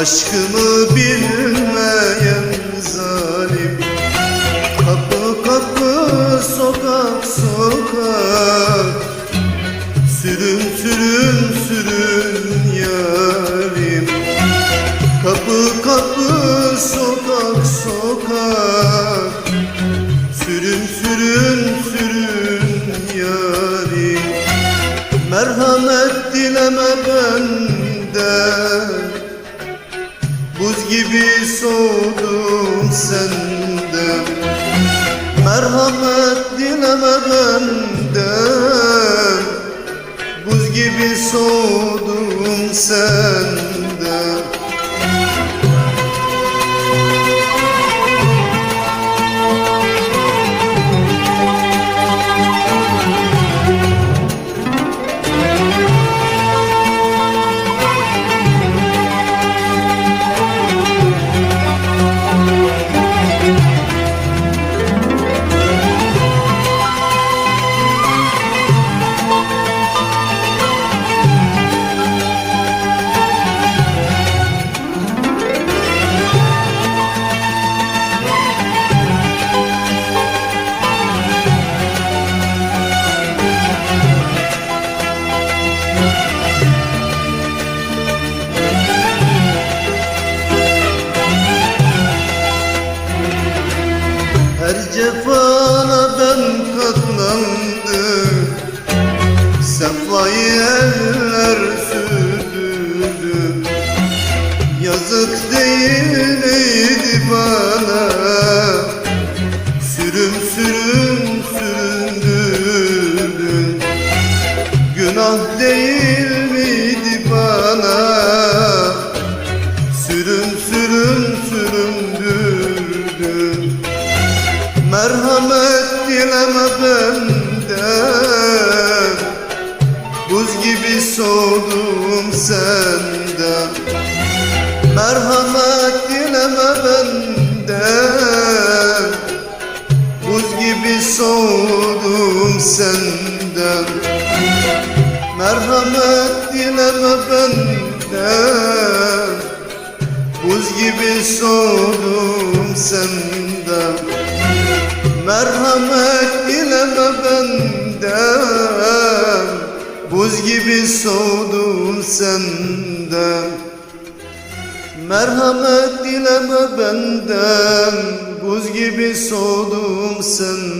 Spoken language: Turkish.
Aşkımı bilmeyen zalim. Kapı kapı sokak sokak. Sürün sürün sürün yarim. Kapı kapı sokak sokak. Sürün sürün sürün yarim. Merhamet dileme benden Buz gibi soğudum senden. Merhamet dileme benden Buz gibi soğudum senden Yazık değil miydi bana. Sürüm sürüm süründürdün. Günah değil miydi bana? Sürüm sürüm süründürdün. Merhamet dileme benden. Buz gibi soğudum senden. Merhamet senden. Merhamet dileme benden. Buz gibi soğudum senden. Merhamet dileme benden. Buz gibi soğudum senden. Merhamet dileme benden. Buz gibi soğudum senden